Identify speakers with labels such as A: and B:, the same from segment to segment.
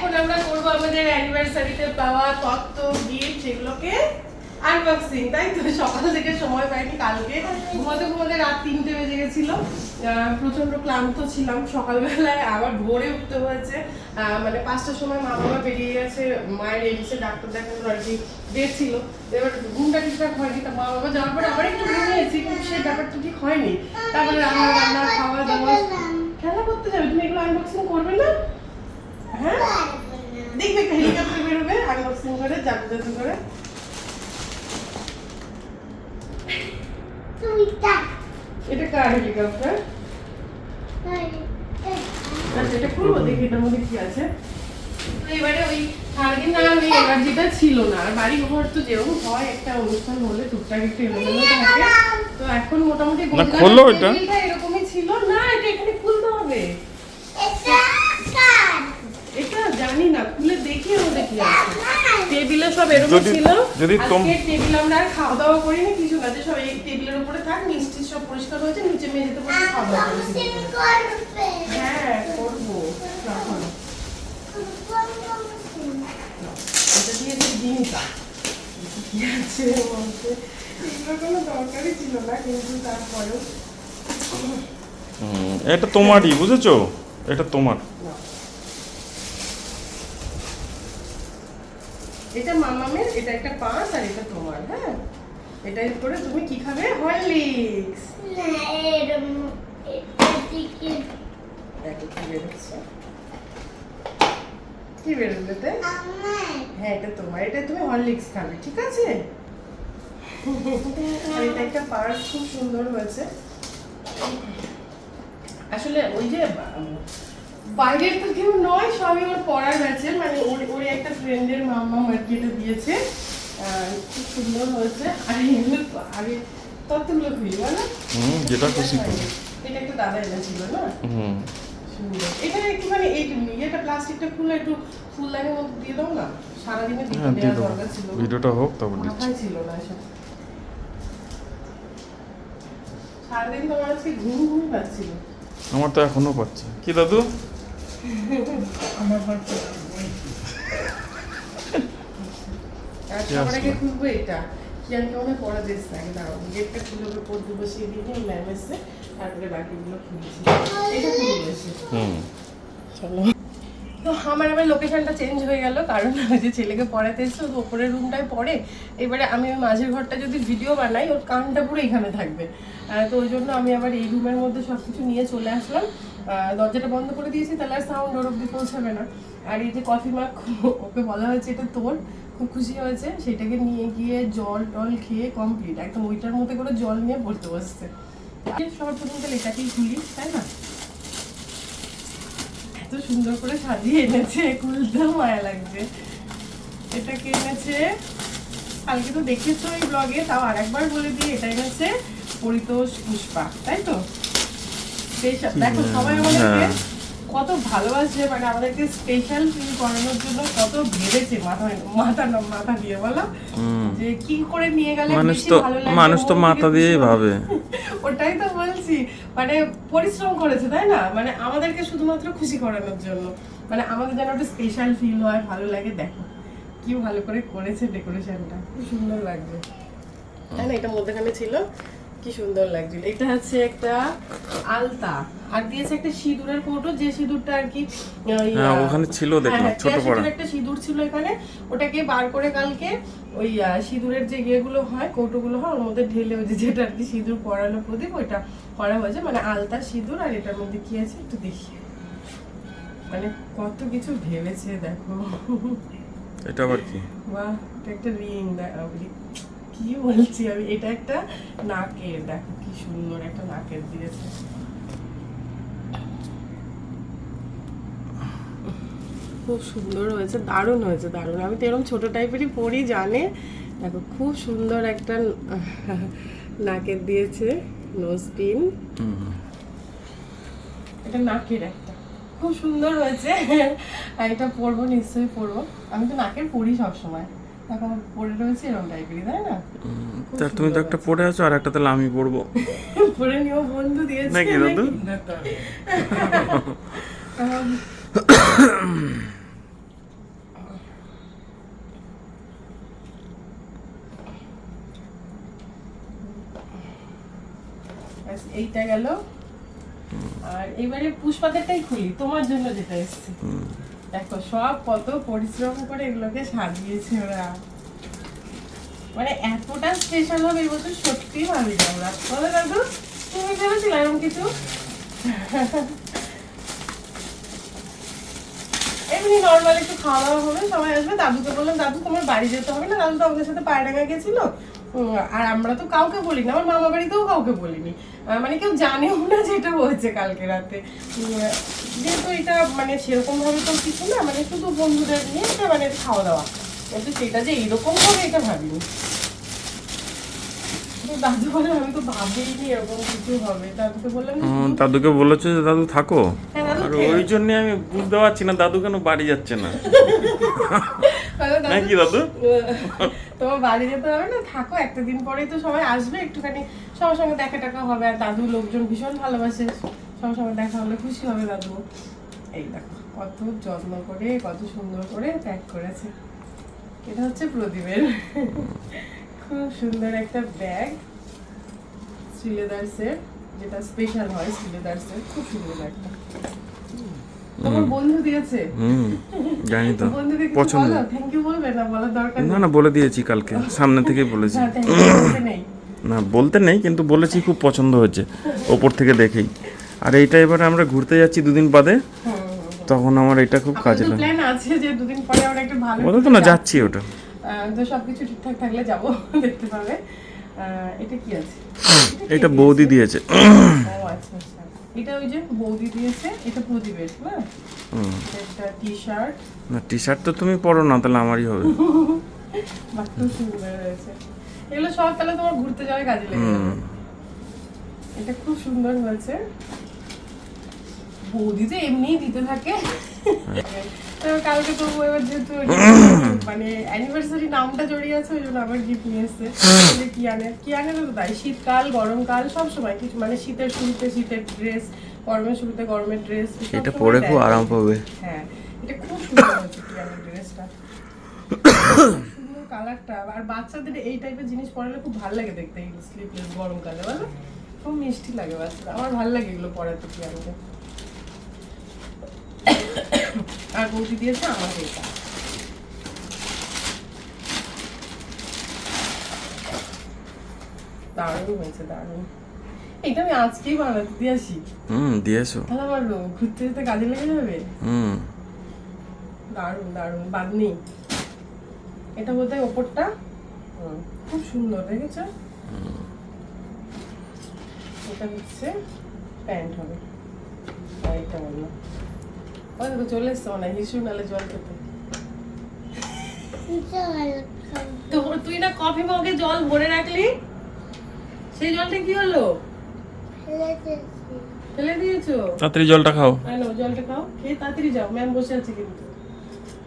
A: এখন আমরা করব আমাদের অ্যানিভার্সারিতে পাওয়া তত্ত্ব গিফট সেগুলোকে আনবক্সিং তাই তো? সকাল থেকে সময় পাইনি কালকে। ঘুমাতে ঘুমাতে রাত তিনটে বেজে গেছিল। আহ, প্রচণ্ড ক্লান্ত ছিলাম সকালবেলায় আবার ভোরে উঠতে হয়েছে। মানে পাঁচটার সময় মা বাবা বেরিয়ে গেছে মায়ের এমসে ডাক্তার দেখানোর আর কি ডেট ছিল। এবার ঘুমটা ঠিকঠাক হয়নি তা মা বাবা যাওয়ার পরে আবার একটু ঘুমিয়েছি কিন্তু সেই ব্যাপারটা ঠিক হয়নি। তারপরে রান্না বান্না খাওয়া দাওয়া খেলা করতে যাবে তুমি এগুলো আনবক্সিং করবে না হ্যাঁ দেখবে একটা হেলিকপ্টার বেরোবে আনবক্সিং করে যাবে যাবে করে এটা কার হেলিকপ্টার আচ্ছা এটা খুলবো দেখি এটার মধ্যে কি আছে। তো এবারে ওই সারাদিন না ওই এনার্জিটা ছিল না। আর বাড়ি ঘর তো যেরকম হয় একটা অনুষ্ঠান হলে টুকটাক একটু এলোমেলো থাকে। তো এখন মোটামুটি
B: খোলো এটা।
A: এরকমই ছিল। না এটা এখানে খুলতে হবে এটা জানি না খুলে দেখি আছে টেবিলে সব এরকম ছিল।
B: যদি
A: আজকে টেবিল আমরা আর খাওয়া দাওয়া করিনি কিছু না যে সব এই টেবিলের উপরে থাক মিষ্টি সব পরিষ্কার হয়েছে নিচে মেঝেতে বসে খাওয়া দাওয়া হ্যাঁ করব। এটা দিয়ে যে ডিমটা। কি আছে এর এগুলো কোনো দরকারই ছিল না কিন্তু তারপরেও।
B: এটা তোমারই বুঝেছ? এটা তোমার।
A: এটা মামামের এটা একটা পাঁচ আর এটা তোমার হ্যাঁ? এটার করে তুমি কি খাবে? হরলিক্স। দেখো কি বেরোচ্ছে। কি বেরোবে এতে? হ্যাঁ এটা তোমার এটা তুমি হরলিক্স খাবে ঠিক আছে? আর এটা একটা পার্স খুব সুন্দর হয়েছে। আসলে ওই যে বাইরের তো কেউ নয় সবই ওর পড়ার ব্যাচের মানে ওর ওর একটা ফ্রেন্ডের মামা আর কি এটা দিয়েছে খুব সুন্দর হয়েছে। আর এগুলো আগে ততগুলো খুলি বলো।
B: হুম, যেটা খুশি করো।
A: এটা একটা দাদা এনেছিল না?
B: হুম।
A: এটা একটুখানি এই ইয়েটা প্লাস্টিকটা খুলে একটু ফুলদানির মধ্যে দিয়ে দাও না। সারাদিনে দিতে
B: হ্যাঁ দিয়ে
A: দেওয়ার দরকার ছিল।
B: ভিডিওটা হোক তারপর দিচ্ছি।
A: ছিল না এসব। সারাদিন তোমার আজকে ঘুম ঘুম পাচ্ছিল।
B: আমার তো এখনও পাচ্ছে। কি দাদু?
C: আমার
B: কি
A: সবার আগে? খুলবো এটা। কিয়ানকে মনে পড়া দিচ্ছে আগে দাঁড়াও গেটটা খুলে ওকে পড়তে বসিয়ে দিয়ে ম্যাম এসছে তারপরে বাকিগুলো খুলেছি এটা খুলে
B: হুম।
A: চলো। তো আমার আবার লোকেশনটা চেঞ্জ হয়ে গেল কারণ ওই যে ছেলেকে পড়াতে এসছে তো ওপরের রুমটায় পড়ে। এবারে আমি ওই মাঝের ঘরটা যদি ভিডিও বানাই ওর কানটা পুরো এখানে থাকবে। তো ওই জন্য আমি আবার এই রুমের মধ্যে সব কিছু নিয়ে চলে আসলাম। দরজাটা বন্ধ করে দিয়েছি, তাহলে আর সাউন্ড ওর অব্দি পৌঁছাবে না। আর এই যে কফি মাগ ওকে বলা হয়েছে, এটা তোর। খুব খুশি হয়েছে। সেটাকে নিয়ে গিয়ে জল টল খেয়ে কমপ্লিট একদম ওইটার মধ্যে করে জল নিয়ে পড়তে বসছে। সবার প্রথম তাহলে এটাকেই খুলি, তাই না? এত সুন্দর করে সাজিয়ে এনেছে খুলতেও মায়া লাগছে। এটা কে এনেছে, কালকে তো দেখেছ এই ব্লগে তাও আর একবার বলে দিই, এটা এনেছে পরিতোষ পুষ্পা, তাই তো? Special- দেখো সবাই আমাদেরকে
B: হ্যাঁ।
A: কত ভালোবাসে মানে আমাদেরকে স্পেশাল ফিল করানোর জন্য কত ভেবেছে মাথা মাথা না মাথা দিয়ে বলো? যে কি করে নিয়ে গেলে
B: মানুষ তো মানুষ তো মাথা দিয়েই ভাবে।
A: ওটাই তো বলছি। মানে পরিশ্রম করেছে তাই না? মানে আমাদেরকে শুধুমাত্র খুশি করানোর জন্য। মানে আমাদের যেন একটা স্পেশাল ফিল হয় ভালো লাগে দেখো। কি ভালো করে করেছে ডেকোরেশনটা খুব সুন্দর লাগছে। তাই না? এটা মধ্যখানে ছিল। কি সুন্দর লাগছিল এটা হচ্ছে একটা আলতা। আর দিয়েছে একটা সিঁদুরের কৌটো যে সিঁদুরটা আর কি
B: হ্যাঁ, ওখানে ছিল দেখলাম,
A: হ্যাঁ,
B: ছোট পড়া।
A: একটা সিঁদুর ছিল এখানে। ওটাকে বার করে কালকে ওই সিঁদুরের যে ইয়েগুলো হয় কৌটোগুলো হয় ওর মধ্যে ঢেলে ওই যে যেটা আর কি সিঁদুর পরানো প্রদীপ ওইটা করা হয়েছে। মানে আলতা সিঁদুর আর এটার মধ্যে কি আছে একটু দেখি মানে কত কিছু ভেবেছে দেখো।
B: এটা আবার কি?
A: বাহ এটা একটা রিং কি বলছি আমি? এটা একটা নাকের দেখো কি সুন্দর একটা নাকের দিয়েছে। খুব সুন্দর হয়েছে দারুণ হয়েছে দারুণ। আমি তো এরকম ছোট টাইপেরই পরি জানে? দেখো খুব সুন্দর একটা নাকের দিয়েছে নোজ পিন এটা নাকের একটা। খুব সুন্দর হয়েছে। আর এটা পরবো নিশ্চয়ই পরবো। আমি তো নাকের পরি সবসময়।
B: তুমি তো একটা পড়ে আছো আর একটা তাহলে আমি পড়ব।
A: পড়ে নিও বন্ধু দিয়েছে
B: নাকি দাদু
A: এইটা গেল। আর এবারে পুষ্পাদেরটাই খুলি তোমার জন্য যেটা এসছে। দেখো, সব কত পরিশ্রম করে এগুলোকে সাজিয়েছে ওরা। মানে এতটা স্পেশাল হবে এবছর সত্যি ভাবিনি আমরা। বলো দাদু, তুমি ভেবেছিলে এরকম কিছু? এমনি নর্মাল একটু খাওয়া দাওয়া হবে, সবাই আসবে। দাদুকে বললাম, দাদু, তোমার বাড়ি যেতে হবে না? দাদু তো আমাদের সাথে পায়রাঙ্গা গেছিল। আর আমরা তো কাউকে বলিনি আমার মামা বাড়িতেও কাউকে বলিনি। মানে কেউ জানেও না যে এটা হয়েছে কালকে রাতে। যেহেতু এটা মানে সেরকম ভাবে তো কিছু না মানে শুধু বন্ধুদের নিয়ে একটা মানে খাওয়া দাওয়া কিন্তু সেটা যে এরকম হবে এটা ভাবিনি। দাদু বলে আমি তো ভাবিনি এরকম কিছু হবে। দাদুকে বললাম
B: দাদুকে বলেছ যে দাদু থাকো?
A: হ্যাঁ,
B: আর ওই জন্য আমি বুঝতে পারছি না দাদু কেন বাড়ি যাচ্ছে না?
A: বলে,
B: নাকি দাদু?
A: তোমার বাড়ি যেতে হবে না থাকো একটা দিন পরেই তো সবাই আসবে একটুখানি সবার সঙ্গে দেখা টাকা হবে আর দাদু লোকজন ভীষণ ভালোবাসে সবার সঙ্গে দেখা হলে খুশি হবে দাদু। এই দেখো কত যত্ন করে কত সুন্দর করে প্যাক করেছে। এটা হচ্ছে প্রদীপের খুব সুন্দর একটা ব্যাগ শ্রীলেদার্সের যেটা স্পেশাল হয় শ্রীলেদার্সের খুব সুন্দর একটা। তোমার বন্ধু দিয়েছে।
B: হুম জানি তো। পছন্দ।
A: থ্যাংক ইউ বলবে না? বলার দরকার
B: না না বলে দিয়েছি কালকে সামনে থেকেই বলেছি।
A: না বলতে নেই।
B: কিন্তু বলেছি খুব পছন্দ হয়েছে ওপর থেকে দেখেই। আর এইটা এবারে আমরা ঘুরতে যাচ্ছি দুদিন বাদে। তখন আমার এটা খুব কাজে লাগে।
A: প্ল্যান আছে যে দুদিন পরে আমরা একটা ভালো
B: বলো তো না যাচ্ছি ওটা।
A: তো সবকিছু ঠিকঠাক থাকলে যাব দেখতে পাবে। এটা কি আছে?
B: এটা বৌদি দিয়েছে।
A: ও আচ্ছা আচ্ছা। এটা ওই যে বৌদি দিয়েছে এটা প্রদীপের না একটা টি শার্ট
B: না টি শার্ট তো তুমি পরো না তাহলে আমারই হবে।
A: বা খুব সুন্দর হয়েছে। এগুলো সব তাহলে তোমার ঘুরতে যাওয়ার কাজে লাগে এটা খুব সুন্দর হয়েছে। বৌদি তো এমনিই দিতে থাকে। তো কালকে তো এবার যেহেতু মানে অ্যানিভার্সারি নামটা জড়িয়ে আছে ওই জন্য আবার গিফট নিয়ে এসছে। কি আনে? কি আনে তো তাই? শীতকাল গরমকাল সব সময় কিছু মানে শীতের শুরুতে শীতের ড্রেস গরমের শুরুতে গরমের ড্রেস
B: এটা পরে খুব আরাম পাবে।
A: হ্যাঁ এটা খুব সুন্দর ড্রেসটা কালারটা আর বাচ্চাদের এই টাইপের জিনিস পরালে খুব ভালো লাগে দেখতে স্লিপলেস গরমকালে বলো? খুব মিষ্টি লাগে বাচ্চারা আমার ভালো লাগে এগুলো পরাতে কিয়ানকে আর বৌদি দিয়েছে আমাকে এটা। দারুণ হয়েছে দারুণ। এটা আমি আজকেই বানাতে দিয়ে আসি।
B: হুম দিয়েছ
A: তাহলে আমার ঘুরতে যেতে কাজে লেগে যাবে?
B: হুম।
A: দারুণ দারুণ বাদ নেই। এটা বোধ হয় ওপরটা? হুম, খুব সুন্দর দেখেছ? এটা হচ্ছে প্যান্ট হবে। আর এটা বলল ওই দেখো চলে এসছে মনে হয় হিসু নালে জল খেতে তো তুই না কফি মগে জল ভরে রাখলি সেই জলটা কি হলো ফেলে দিয়েছ
B: তাড়াতাড়ি জলটা খাও
A: হ্যালো জলটা খাও খেয়ে তাড়াতাড়ি যাও ম্যাম বসে আছে কিন্তু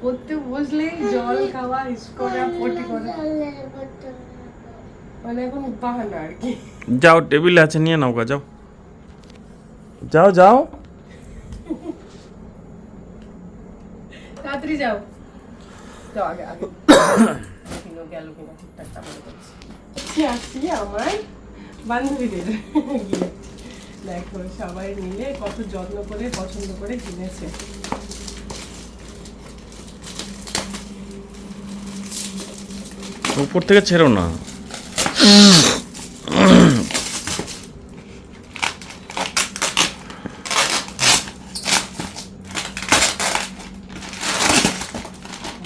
A: পড়তে বসলেই জল খাওয়া ইস করা পটি করা মানে এখন বাহানা আর কি
B: যাও টেবিলে আছে নিয়ে নাও গা যাও যাও যাও
A: তাড়াতাড়ি যাও। যাও আগে আগে। কিনো গেল কিনা ঠিকঠাক তারপরে করছি কি আসছি আমার বান্ধবীদের গিয়ে। দেখো সবাই মিলে কত যত্ন করে পছন্দ করে কিনেছে।
B: উপর থেকে ছেড়ো না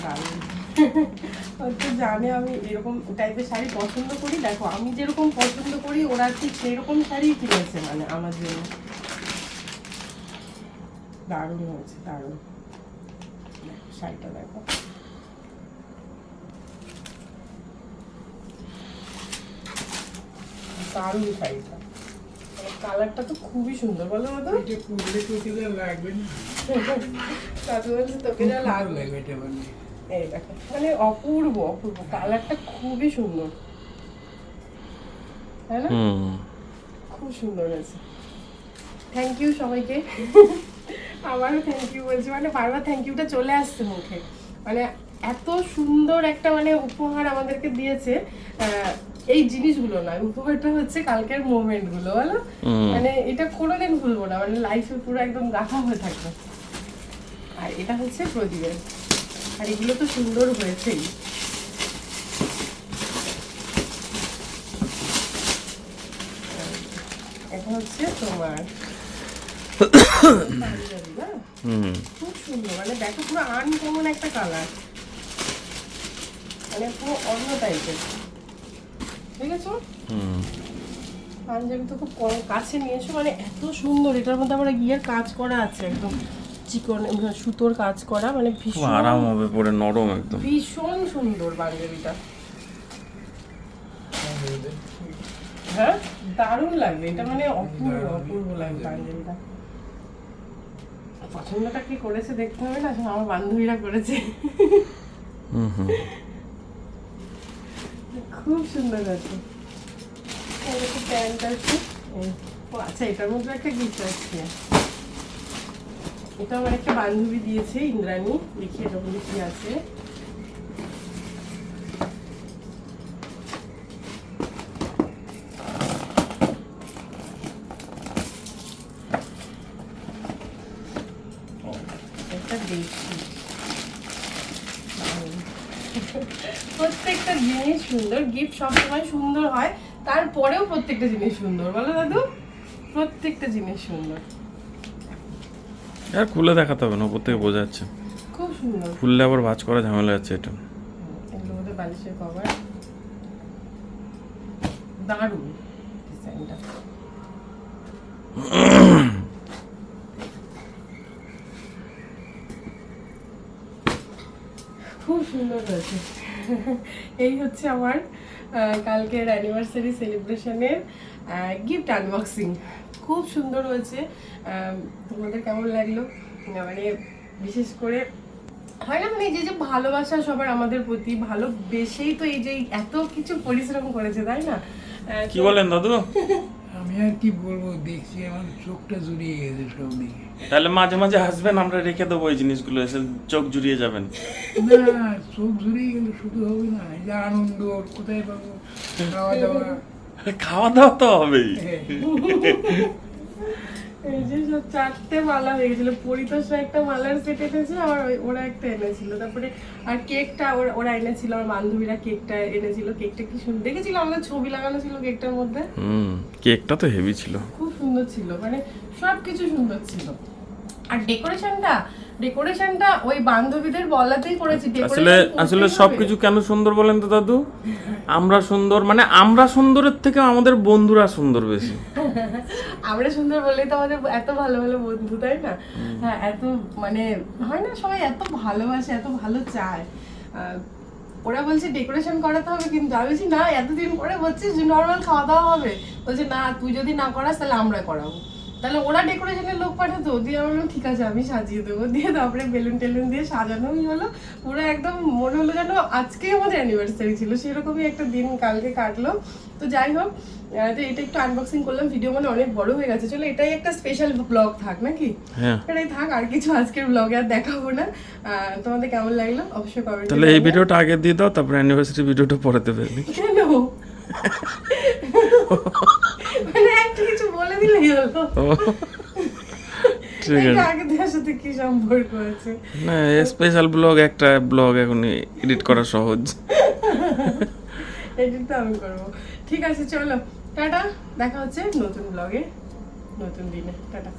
A: দারুণ। হয়তো জানে আমি এরকম টাইপের শাড়ি পছন্দ করি দেখো আমি যেরকম পছন্দ করি ওরা ঠিক সেরকম শাড়ি কিনেছে মানে আমার জন্য। দারুণ হয়েছে দারুণ। শাড়িটা দেখো। দারুণ শাড়িটা। কালারটা তো খুবই সুন্দর বলো মতো দাদু বলছে তোকে যা লাগবে। এই দেখো মানে অপূর্ব অপূর্ব। কালারটা খুবই সুন্দর। তাই না? খুব সুন্দর হয়েছে। থ্যাংক ইউ সবাইকে। আবারও থ্যাংক ইউ বলছি। মানে বারবার থ্যাংক ইউটা চলে আসছে মুখে। মানে এত সুন্দর একটা মানে উপহার আমাদেরকে দিয়েছে এই জিনিসগুলো নয়। উপহারটা হচ্ছে কালকের মোমেন্টগুলো বলো মানে এটা কোনোদিন ভুলবো না। মানে লাইফে পুরো একদম গাথা হয়ে থাকবে। আর এটা হচ্ছে প্রদীপের আর এগুলো তো সুন্দর হয়েছেই। এটা হচ্ছে তোমার খুব সুন্দর মানে দেখো পুরো আনকমন একটা কালার মানে পুরো অন্য টাইপের ঠিক আছে পাঞ্জাবি তো খুব কম কাছে নিয়ে এসো মানে এত সুন্দর এটার মধ্যে আবার গিয়ার কাজ করা আছে একদম। চিকন মানে সুতোর কাজ করা মানে ভীষণ
B: আরাম হবে পরে নরম একদম।
A: ভীষণ সুন্দর পাঞ্জাবিটা হ্যাঁ দারুণ লাগবে এটা মানে অপূর্ব অপূর্ব লাগবে পাঞ্জাবিটা পছন্দটা কি করেছে দেখতে হবে না আসলে আমার বান্ধবীরা করেছে।
B: হুম হুম।
A: খুব সুন্দর আছে প্যান্ট আছে ও আচ্ছা এটার মধ্যে একটা গিফট আছে। এটা আমার একটা বান্ধবী দিয়েছে, ইন্দ্রাণী। দেখি এটার মধ্যে কি আছে। প্রত্যেকটা জিনিস সুন্দর গিফট সবসময় সুন্দর হয়, তারপরেও প্রত্যেকটা জিনিস সুন্দর। বলো দাদু, প্রত্যেকটা জিনিস সুন্দর।
B: আর খুলে দেখাতে হবে না ওপর থেকে বোঝা যাচ্ছে।
A: খুব সুন্দর।
B: খুললে আবার ভাঁজ করা ঝামেলা আছে এটা।
A: বালিশের কভার দারুণ ডিজাইনটা। খুব সুন্দর হয়েছে। এই হচ্ছে আমার কালকের অ্যানিভার্সারি সেলিব্রেশনের গিফট আনবক্সিং খুব সুন্দর হয়েছে। তোমাদের কেমন লাগল? মানে বিশেষ করে হয় না মানে যে যে ভালোবাসা সবার আমাদের প্রতি ভালোবেসেই তো এই যে এই এত কিছু পরিশ্রম করেছে তাই না?
B: কি বলেন দাদু?
C: আমি আর কি বলব দেখছি আমার চোখটা জুড়িয়ে গেছে সব দিকে
B: তাহলে মাঝে মাঝে হাসবেন আমরা রেখে দেবো এই জিনিসগুলো এসে চোখ জুড়িয়ে যাবেন।
C: না চোখ জুড়িয়ে গেলে শুধু হবে না এই যে আনন্দ কোথায় পাবো? খাওয়া দাওয়া
B: খাওয়া দাওয়া তো হবেই।
A: এই যে সব চারটে মালা হয়ে গেছিল। পরিতোষ একটা মালার সেট এনেছে আর ওরা একটা এনেছিল। তারপরে আর কেকটা ওরা ওরা এনেছিল আমার বান্ধবীরা কেকটা এনেছিল। কেকটা কি সুন্দর দেখেছিল আমাদের ছবি লাগানো ছিল কেকটার মধ্যে?
B: হুম কেকটা তো হেভি ছিল।
A: খুব সুন্দর ছিল মানে সব কিছু সুন্দর ছিল। আর ডেকোরেশনটা ডেকোরেশনটা ওই বান্ধবীদের বলাতেই করেছি
B: আসলে আসলে
A: করতেই
B: সব
A: হবে।
B: কিছু কেন সুন্দর বলেন তো দাদু? আমরা সুন্দর মানে আমরা সুন্দরের থেকে আমাদের বন্ধুরা সুন্দর বেশি।
A: আমরা সুন্দর বললেই তো আমাদের এত ভালো ভালো বন্ধু তাই না? হ্যাঁ এত মানে হয় না সবাই এত ভালোবাসে এত ভালো চায়। আহ, ওরা বলছে ডেকোরেশন করাতে হবে কিন্তু আমি বলছি না এতদিন পরে বলছিস নর্মাল খাওয়া দাওয়া হবে। বলছে না তুই যদি না করাস তাহলে আমরা করাবো। তাহলে ওরা ডেকোরেশনের লোক পাঠাতো? দিয়ে আমি বললাম ঠিক আছে আমি সাজিয়ে দেবো। দিয়ে তারপরে বেলুন টেলুন দিয়ে সাজানোই হলো। পুরো একদম মনে হলো যেন আজকেই আমাদের অ্যানিভার্সারি ছিল সেরকমই একটা দিন কালকে কাটলো। তো যাই হোক তো এটা একটু আনবক্সিং করলাম। ভিডিও মানে অনেক বড় হয়ে গেছে। চলো এটাই একটা স্পেশাল ব্লগ থাক নাকি?
B: হ্যাঁ।
A: এটাই থাক আর কিছু আজকের ব্লগে আর দেখাবো না। তোমাদের কেমন লাগল? অবশ্যই কমেন্ট
B: তাহলে এই ভিডিওটা আগে দিয়ে দাও তারপরে অ্যানিভার্সারি ভিডিওটা পরে দেবে
A: কেন? একটা কিছু বলে দিলেই হলো।
B: ও, ঠিক আছে।
A: আগে দেওয়ার সাথে কি সম্পর্ক আছে
B: না স্পেশাল ব্লগ একটা ব্লগ এখন এডিট করা সহজ।
A: এডিট তো আমি করব। ঠিক আছে চলো। টাটা দেখা হচ্ছে নতুন ব্লগে নতুন দিনে। টাটা।